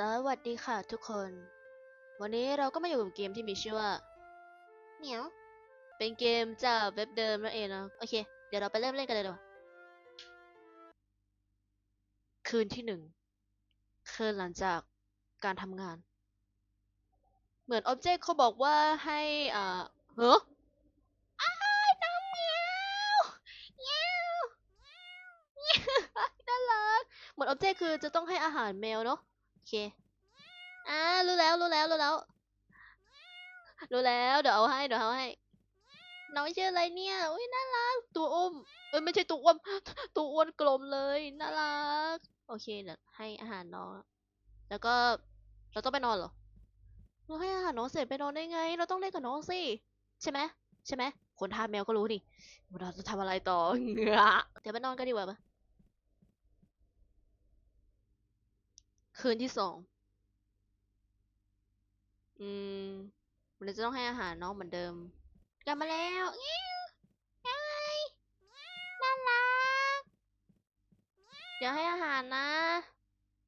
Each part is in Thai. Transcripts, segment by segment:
สวัสดีค่ะทุกคน วันนี้เราก็มาอยู่กับเกมที่มีชื่อว่าเหมียว เป็นเกมจากเว็บเดิมนั่นเองนะโอเค เดี๋ยวเราไปเริ่มเล่นกันเลยดีกว่าคืนที่หนึ่งคืนหลังจากการทำงาน เหมือน Object เขาบอกว่าให้อ่าเฮ้ออ้ายน้องเหมียวเมียวเมียวน่ารักเหมือน Object คือจะต้องให้อาหารแมวเนาะโอ เคอ่ารู้แล้วรู้แล้วรู้แล้ว รู้แล้วเดี๋ยวเอาให้เดี๋ยวเอาให้ น้องชื่ออะไรเนี่ยอุ้ยน่ารัก ตัวอ้มเอ้ยไม่ใช่ตัวอ้วนตัวอ้วนกลมเลยน่ารัก โอเคเดี๋ยวให้อาหารน้อง แล้วก็เราต้องไปนอนเหรอเราให้อาหารน้องเสร็จไปนอนได้ไง เราต้องเล่นกับน้องสิใช่ไหมใช่ไหมคนทาแมวก็รู้นี่เราจะทำอะไรต่อเงือเดี๋ยวไปนอนกันดีกว่าปะ คืนที่สอง อืมเราจะต้องให้อาหารน้องเหมือนเดิม กลับมาแล้วเงี้ยวไงน่ารักเดี๋ยวให้อาหารนะ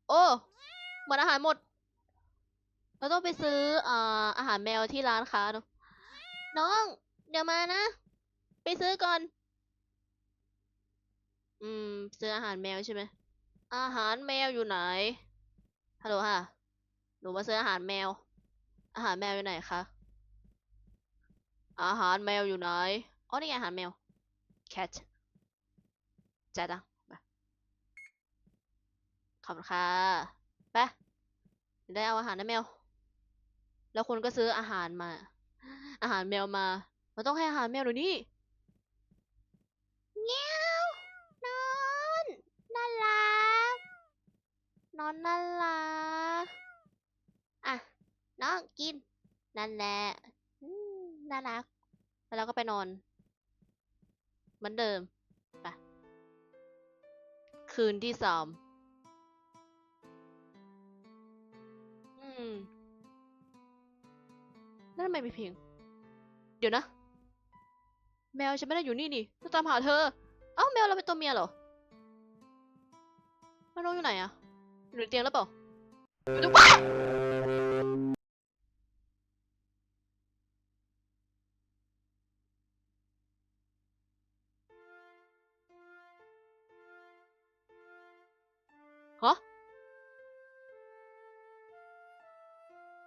โอ้เหมือนอาหารหมด เราต้องไปซื้ออ่าอาหารแมวที่ร้านค้าเนาะน้อง เดี๋ยวมานะ ไปซื้อก่อน อืม ซื้ออาหารแมวใช่ไหมอาหารแมวอยู่ไหน ฮัลโหลค่ะ หนูมาซื้ออาหารแมว อาหารแมวอยู่ไหนคะ อาหารแมวอยู่ไหน อ๋อ นี่ไงอาหารแมว cat จ่ายตังค์ไปขอบคุณค่ะ ไป ได้เอาอาหารนะแมว แล้วคุณก็ซื้ออาหารมา อาหารแมวมาเราต้องให้อาหารแมวหน่อยนี่เงี้ยวนอนน่ารัก นอนน่ารักอะ น้องกิน นั่นแหละน่ารัก แล้วเราก็ไปนอน เหมือนเดิมไปคืนที่สามอืมแล้วทำไมมีเพลงเดี๋ยวนะ แมวฉันไม่ได้อยู่นี่นี่จะตามหาเธอ เอ้าแมวเราเป็นตัวเมียเหรอแล้วน้องอยู่ไหนอะ อยู่ในเตียงแล้วเปล่าอยู่ตรงว้าฮะ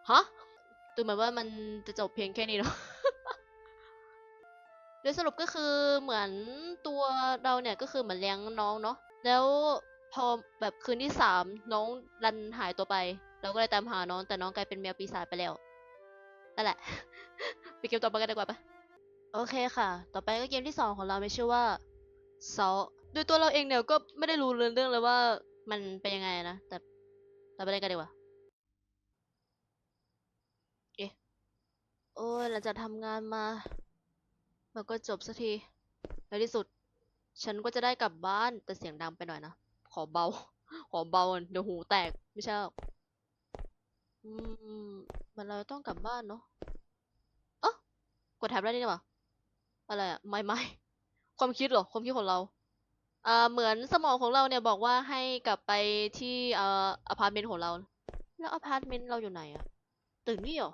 ฮะดูเหมือนว่ามันจะจบเพียงแค่นี้เนาะโดยสรุปก็คือเหมือนตัวเราเนี่ยก็คือเหมือนเลี้ยงน้องเนาะ แล้ว พอแบบคืนที่สามน้องดันหายตัวไป เราก็เลยตามหาน้องแต่น้องกลายเป็นแมวปีศาจไปแล้วนั่นแหละ ไปเกมต่อไปกันดีกว่าปะโอเคค่ะ ต่อไปก็เกมที่สองของเราไมีชื่อว่า s a l โดยตัวเราเองเนี่ยก็ไม่ได้รู้เรื่องเลยว่ามันเป็นยังไงนะ แต่เราไปเล่นกันดีกว่าโอ้ยหลังจากทำงานมามันก็จบสักทีในที่สุด ฉันก็จะได้กลับบ้านแต่เสียงดังไปหน่อยนะ ขอเบา ขอเบาเดี๋ยวหูแตกไม่ใช่อืมมันเราต้องกลับบ้านเนาะเอ๋อกดแท็บได้นี่หว่าอะไรอะไม่ไม่ความคิดเหรอความคิดของเราอ่าเหมือนสมองของเราเนี่ยบอกว่าให้กลับไปที่เอ่ออพาร์ตเมนต์ของเรา แล้วอพาร์ตเมนต์เราอยู่ไหนอะตึกนี่เหรอ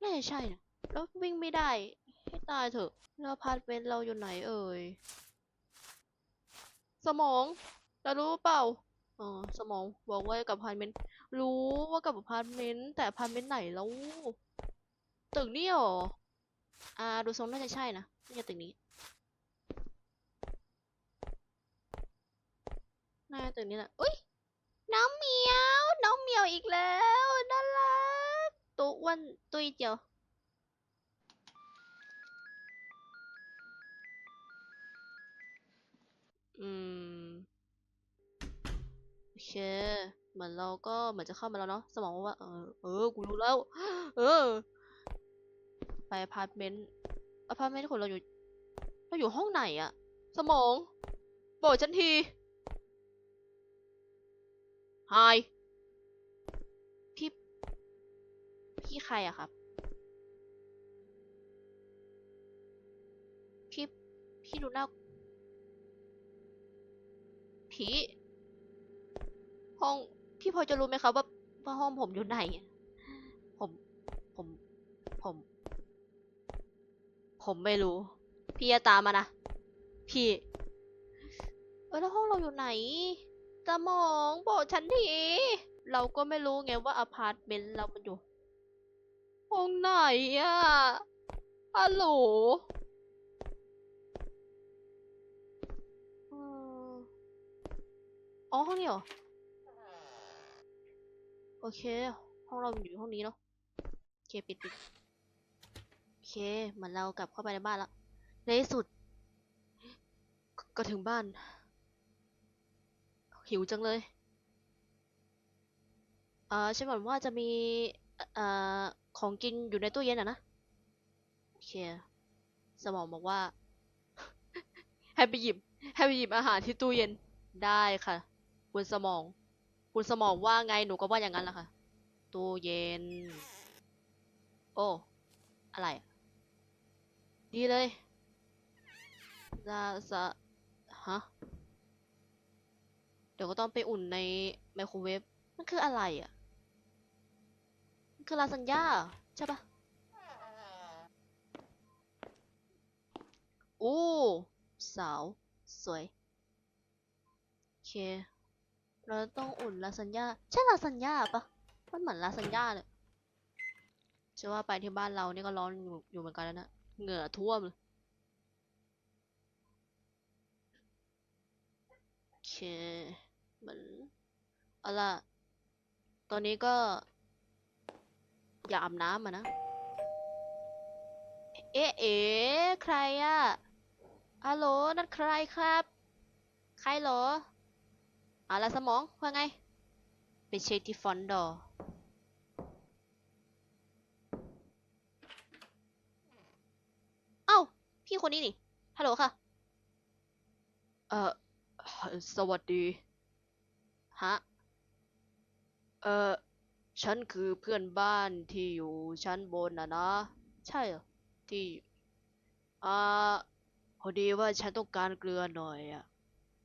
น่าจะใช่นะแล้ววิ่งไม่ได้ ให้ตายเถอะ แล้วอพาร์ตเมนต์เราอยู่ไหนเอ่ย สมองเรารู้เปล่าอ๋อสมองบอกว่ากับพาร์ตเมนต์รู้ว่ากับพาร์ตเมนต์แต่พาร์ตเมนต์ไหนแล้วตึกนี่เหรออ่าดูทรงน่าจะใช่นะน่าจะตึกนี้น่าจะตึกนี้แหละอุ้ยน้องเหมียว น้องเหมียวอีกแล้วน่ารักตัวอ้วนตุยเจียว อืม โอเค เหมือนเราก็เหมือนจะเข้ามาแล้วเนาะ สมองว่า เออ เออ กูรู้แล้ว เออ ไปอพาร์ตเมนต์อพาร์ตเมนต์ของเราอยู่ เราอยู่ห้องไหนอะ สมอง บอกฉันทีไฮพี่ พี่ใครอะครับ พี่ พี่ดูหน้า ผีห้องพี่พอจะรู้ไหมครับว่าว่าห้องผมอยู่ไหน ผม ผม ผม ผมไม่รู้ พี่อย่าตามมานะ พี่ เออแล้วห้องเราอยู่ไหนสมองบอกฉันที เราก็ไม่รู้ไงว่าอพาร์ตเมนต์เรามันอยู่ห้องไหนอะฮัลโหลเออ อ๋อห้องนี้เหรอ โอเค ห้องเราอยู่ห้องนี้เนาะโอเคปิดปิดโอเคเหมือนเรากลับเข้าไปในบ้านแล้วในที่สุด ก็ถึงบ้าน หิวจังเลยเอ่อฉันหวังว่าจะมีเอ่อของกินอยู่ในตู้เย็นอะนะโอเค สมองบอกว่า ให้ไปหยิบให้ไปหยิบอาหารที่ตู้เย็นได้ค่ะ คุณสมอง คุณสมองว่าไงหนูก็ว่าอย่างนั้นแหละค่ะ ตู้เย็น โอ้ อะไร ดีเลยซาซาฮะ เดี๋ยวก็ต้องไปอุ่นในไมโครเวฟ มันคืออะไรอะ มันคือลาซานญ่าใช่ปะโอ้ สาว สวย โอเค เราต้องอุ่นลาซานญ่าใช่ลาซานญ่าปะมันเหมือนลาซานญ่าเลยจะว่าไปที่บ้านเรานี่ก็ร้อนอยู่อยู่เหมือนกันแล้วนะเหงื่อท่วมเลยโอเคเหมือนเอาล่ะตอนนี้ก็ อยากอาบน้ำอะนะ เอ๊ะเอ๋ใครอะฮัลโหลนั่นใครครับ ใครเหรอ อะไรสมองว่าไง ไปเช็คที่ฟอนต์ดอร์เอ้า พี่คนนี้นี่ ฮัลโหลค่ะ เอ่อ สวัสดี ฮะ เอ่อ ฉันคือเพื่อนบ้านที่อยู่ชั้นบนนะนะ ใช่เหรอ ที่ อ่า พอดีว่าฉันต้องการเกลือหน่อยอะ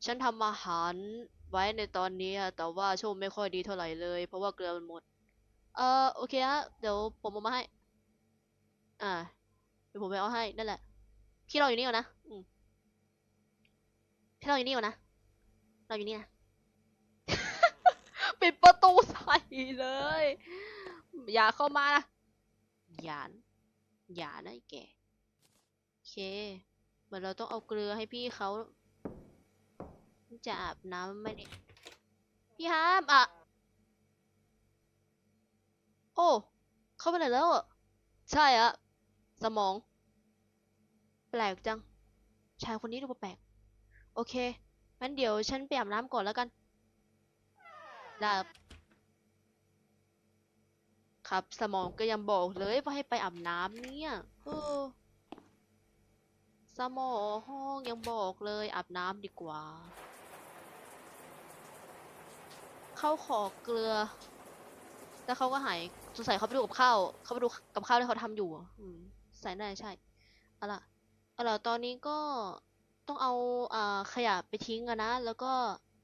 ฉันทำอาหาร ไว้ในตอนนี้อะแต่ว่าโชคไม่ค่อยดีเท่าไหร่เลย เพราะว่าเกลือมันหมด เอ่อโอเคฮะเดี๋ยวผมเอามาให้ อ่าเดี๋ยวผมไปเอาให้นั่นแหละพี่เรออยู่นี่ก่อนนะอืมพี่เรออยู่นี่ก่อนนะเรออยู่นี่นะปิดประตูใส่เลย อย่าเข้ามานะอย่าอย่านะไอ้แกโอเคเหมือนเราต้องเอาเกลือให้พี่เขา จะอาบน้ำไม่ได้พี่ฮามอะ โอ้ เข้าไปไหนแล้วอะ ใช่อะสมอง แปลกจัง ชายคนนี้ดูแปลก โอเค งั้นเดี๋ยวฉันไปอาบน้ำก่อนแล้วกันได้ครับครับ สมองก็ยังบอกเลยว่าให้ไปอาบน้ำเนี่ยเออสมองยังบอกเลยอาบน้ำดีกว่า เขาขอเกลือ แล้วเขาก็หายสงสัยเขาไปดูกับข้าวเขาไปดูกับข้าวที่เขาทำอยู่อืมใส่น่าใช่เอาล่ะเอาล่ะตอนนี้ก็ต้องเอาอ่าขยะไปทิ้งกันนะ แล้วก็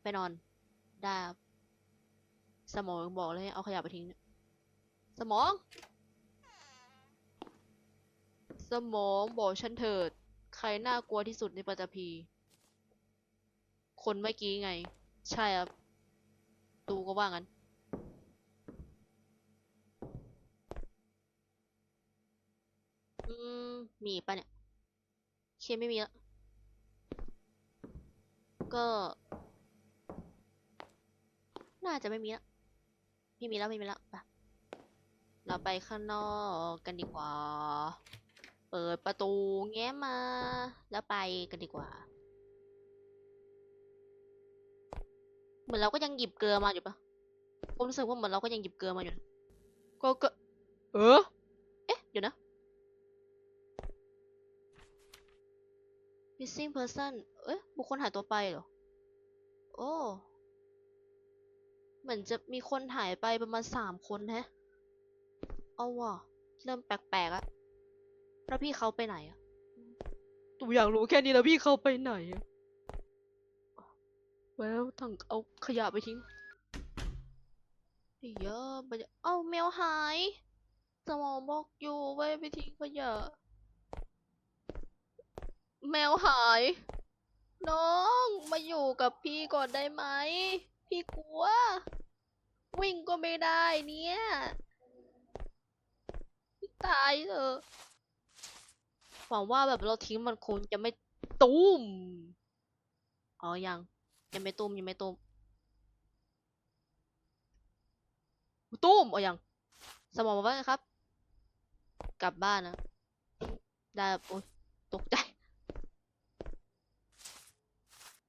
ไปนอนได้ครับสมองบอกเลยเอาขยะไปทิ้ง สมอง สมองบอกฉันเถิด ใครน่ากลัวที่สุดในปัตตภีคนเมื่อกี้ไง ใช่ครับ ตูก็ว่างั้น อืม มีปะเนี่ยเคไม่มีละก็ น่าจะไม่มีละไม่มีแล้วไม่มีแล้วไปเราไปข้างนอกกันดีกว่า เปิดประตูแง้มมา แล้วไปกันดีกว่า เห มือนเราก็ยังหยิบเกลือมาอยู่ปะผมรู้สึกว่าเหมือนเราก็ยังหยิบเกลือมาอยู่นะก็ก็เออ เอ๊ะ เดี๋ยวนะ missing person เอ๊ะ บุคคลหายตัวไปเหรอ โอ้ เหมือนจะมีคนหายไปประมาณสามคนแฮะ เอาว่ะ เริ่มแปลกๆอะแล้วพี่เขาไปไหนอะตูอยากรู้แค่นี้แล้วพี่เขาไปไหนอะ แล้วถังเอาขยะไปทิ้งเยอะมันจะเอ้าแมวหาย สมองบอกอยู่ไว้ไปทิ้งขยะ แมวหาย น้องมาอยู่กับพี่ก่อนได้ไหม พี่กลัว วิ่งก็ไม่ได้เนี่ยพี่ตายเถอะหวังว่าแบบเราทิ้งมันคงจะไม่ตุ้มอ๋อยัง ยังไม่ตุ้มยังไม่ตุ้มตุ้มเอายังสมองบอกว่างครับ กลับบ้านนะได้ครับโอ๊ยตกใจ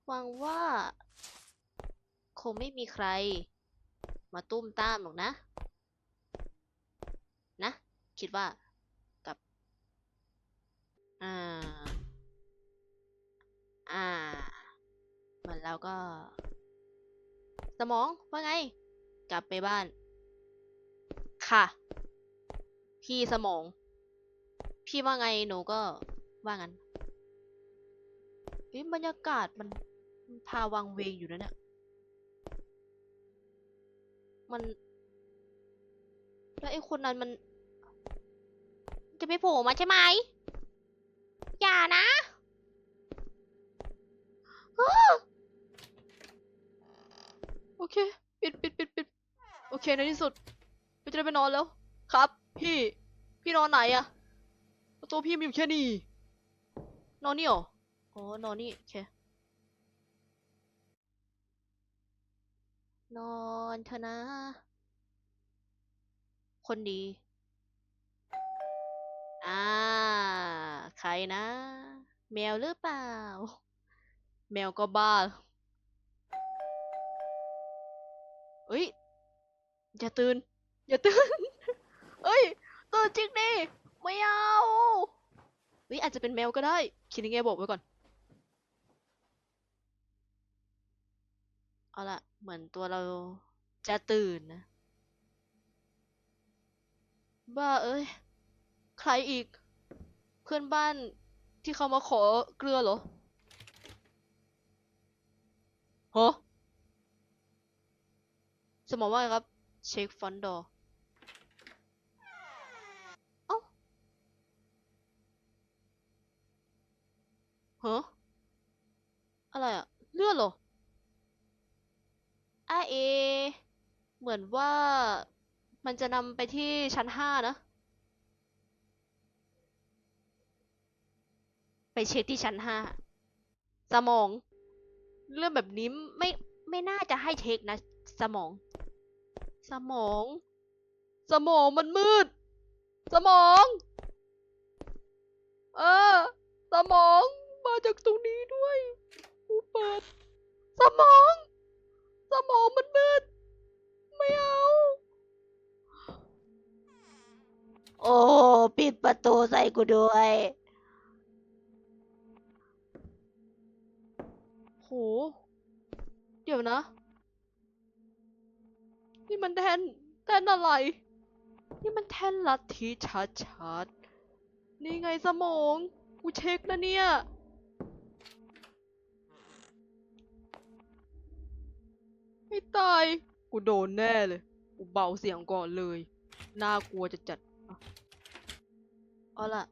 หวังว่า คงไม่มีใคร มาตุ้มตามหรอกนะ นะ คิดว่ากับ อ่า อ่า เหมือนเราก็ สมองว่าไง กลับไปบ้าน ค่ะ พี่สมอง พี่ว่าไงหนูก็ว่างั้นเฮ้ยบรรยากาศมันพาวังเวงอยู่นะเนี่ย มัน แล้วไอ้คนนั้นมัน จะไปโผล่มาใช่ไหม อย่านะอ้า โอเค ปิดปิดปิดปิดโอเค ในที่สุดพี่จะได้ไปนอนแล้ว ครับ พี่ พี่นอนไหนอะตัวพี่มีอยู่แค่นี้ นอนนี่หรอ อ๋อ นอนนี่ โอเค นอนเถอะนะ คนดี อ่า ใครนะ แมวหรือเปล่า แมวก็บ้า เอ้ย อย่าตื่น อย่าตื่นเอ้ย ตื่นจริงดิ ไม่เอาเฮ้ยอาจจะเป็นแมวก็ได้ คิดยังไงบอกไว้ก่อน เอาละเหมือนตัวเราจะตื่นนะ บ้าเอ้ย ใครอีก เพื่อนบ้านที่เขามาขอเกลือเหรอฮะ สมองว่าไงครับเช็คฟอนดอเอ้าฮะอะไรอะเลือดเหรออาเอ เหมือนว่ามันจะนำไปที่ชั้นห้านะ ไปเช็คที่ชั้นห้าสมอง เรื่องแบบนี้ไม่ไม่น่าจะให้เช็คนะ สมอง สมอง สมองมันมืด สมอง เออ สมองมาจากตรงนี้ด้วยกูเปิด สมอง สมองมันมืด ไม่เอา โอ้ ปิดประตูใส่กูด้วยโหเดี๋ยวนะ นี่มันแท่นแท่นอะไร นี่มันแท่นลัทธิชัดๆนี่ไงสมอง กูเช็คนะเนี่ย ไม่ตาย กูโดนแน่เลย กูเบาเสียงก่อนเลย น่ากลัวจะจัดอะเอาล่ะ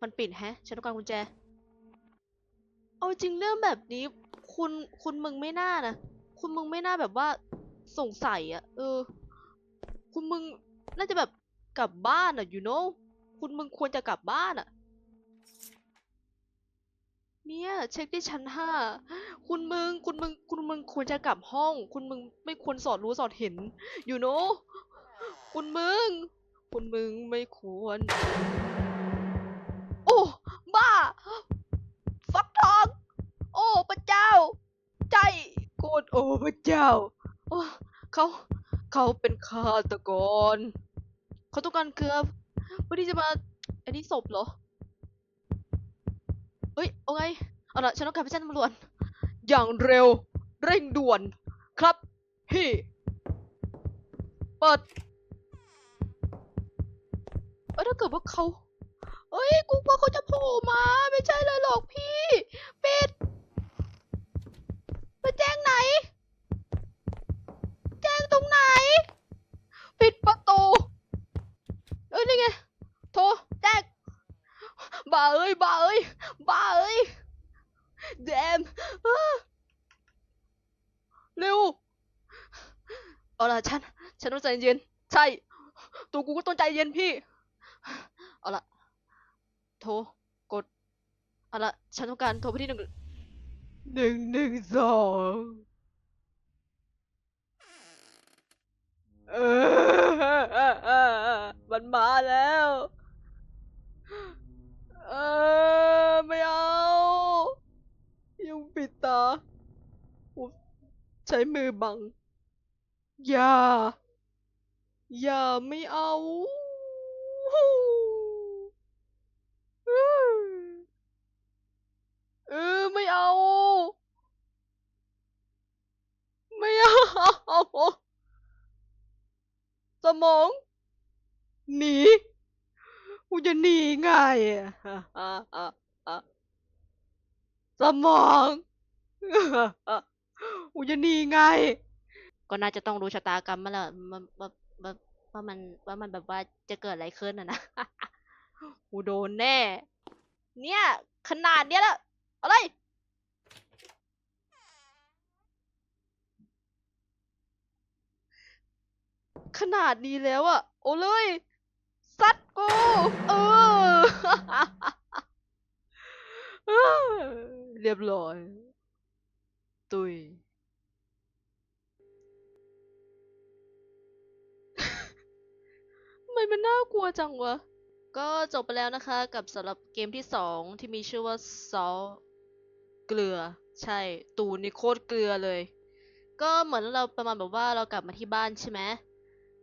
มันปิดแฮะ ฉันต้องการกุญแจ เอาจริงเรื่องแบบนี้ คุณคุณมึงไม่น่านะ คุณมึงไม่น่าแบบว่า สงสัยอะเออ คุณมึงน่าจะแบบกลับบ้านอะ you know คุณมึงควรจะกลับบ้านอะเนี่ยเช็คที่ชั้นห้าคุณมึงคุณมึงคุณมึงควรจะกลับห้อง คุณมึงไม่ควรสอดรู้สอดเห็น you know คุณมึง คุณมึงไม่ควร โอ้บ้า ฟักทอง โอ้พระเจ้า ใจโกรธโอ้พระเจ้าโอ้ เขา เขาเป็นฆาตกร เขาต้องการเกลือเพื่อที่จะมาอันนี้ศพเหรอ เฮ้ยเอาไง เอาละฉันต้องการไปแจ้งตำรวจ อย่างเร็ว เร่งด่วน ครับพี่เปิดเอ้ยถ้าเกิดว่าเขาเอ้ย กูว่าเขาจะโผล่มา ไม่ใช่เลยหรอกพี่ ปิด ไปแจ้งไหน ตรงไหน ปิดประตู เอ้ยนี่ไง โทรแจ็คบ้าเอ้ยบ้าเอ้ยบ้าเอ้ยเดมเร็วเอาล่ะฉัน ฉันต้องใจเย็น ใช่ ตัวกูก็ต้องใจเย็นพี่ เอาล่ะ โทร กด เอาล่ะ ฉันต้องการโทรไปที่หนึ่งหนึ่งหนึ่งสอง มันมาแล้วเออไม่เอายุงปิดตาใช้มือบัง อย่า อย่าไม่เอาเออ ไม่เอา ไม่เอา ส มอง หนี กูจะหนีไงอะสมองกูจะหนีไง ก็น่าจะต้องรู้ชะตากรรมมาแล้วว่าว่าว่าว่ามันว่ามันแบบว่าจะเกิดอะไรขึ้นอะนะ กูโดนแน่ เนี่ย ขนาดเนี้ยแล้วอะไร ขนาดนี้แล้วอะโอ้เลยซัดกู เออ เรียบร้อย ตุยทำไมมันน่ากลัวจังวะ ก็จบไปแล้วนะคะกับสำหรับเกมที่สองที่มีชื่อว่าซอเกลือ ใช่ ตูนนี่โคตรเกลือเลย ก็เหมือนเราประมาณแบบว่าเรากลับมาที่บ้านใช่ไหม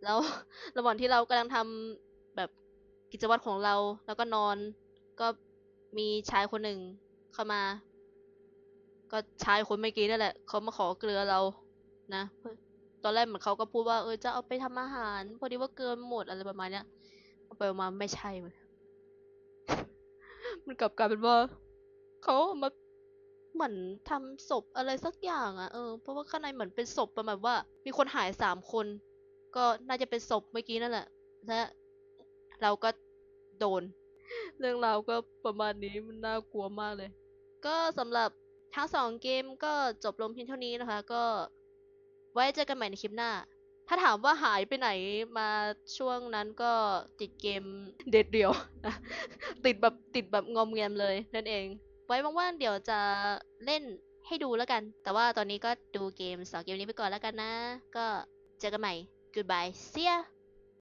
แล้ว ระหว่างที่เรากำลังทำแบบกิจวัตรของเรา แล้วก็นอน ก็มีชายคนหนึ่งเข้ามา ก็ชายคนเมื่อกี้นั่นแหละเขามาขอเกลือเรา นะตอนแรกเหมือนเขาก็พูดว่าเออจะเอาไปทำอาหาร พอดีว่าเกลือหมดอะไรประมาณเนี้ยเอาไปเอามาไม่ใช่มันมันกลับกลายเป็นว่าเขาเอามาเหมือนทำศพอะไรสักอย่างอะเออเพราะว่าข้างในเหมือนเป็นศพประมาณว่า มีคนหายสามคน ก็น่าจะเป็นศพเมื่อกี้นั่นแหละและเราก็โดน เรื่องราวก็ประมาณนี้มันน่ากลัวมากเลย ก็สำหรับทั้งสองเกมก็จบลงเพียงเท่านี้นะคะ ก็ไว้เจอกันใหม่ในคลิปหน้า ถ้าถามว่าหายไปไหนมาช่วงนั้นก็ติดเกมเด็ดเดียวนะติดแบบติดแบบงอมแงมเลยนั่นเอง ไว้ว่างๆเดี๋ยวจะเล่นให้ดูแล้วกัน แต่ว่าตอนนี้ก็ดูเกมสองเกมนี้ไปก่อนแล้วกันนะ ก็เจอกันใหม่ goodbye. See ya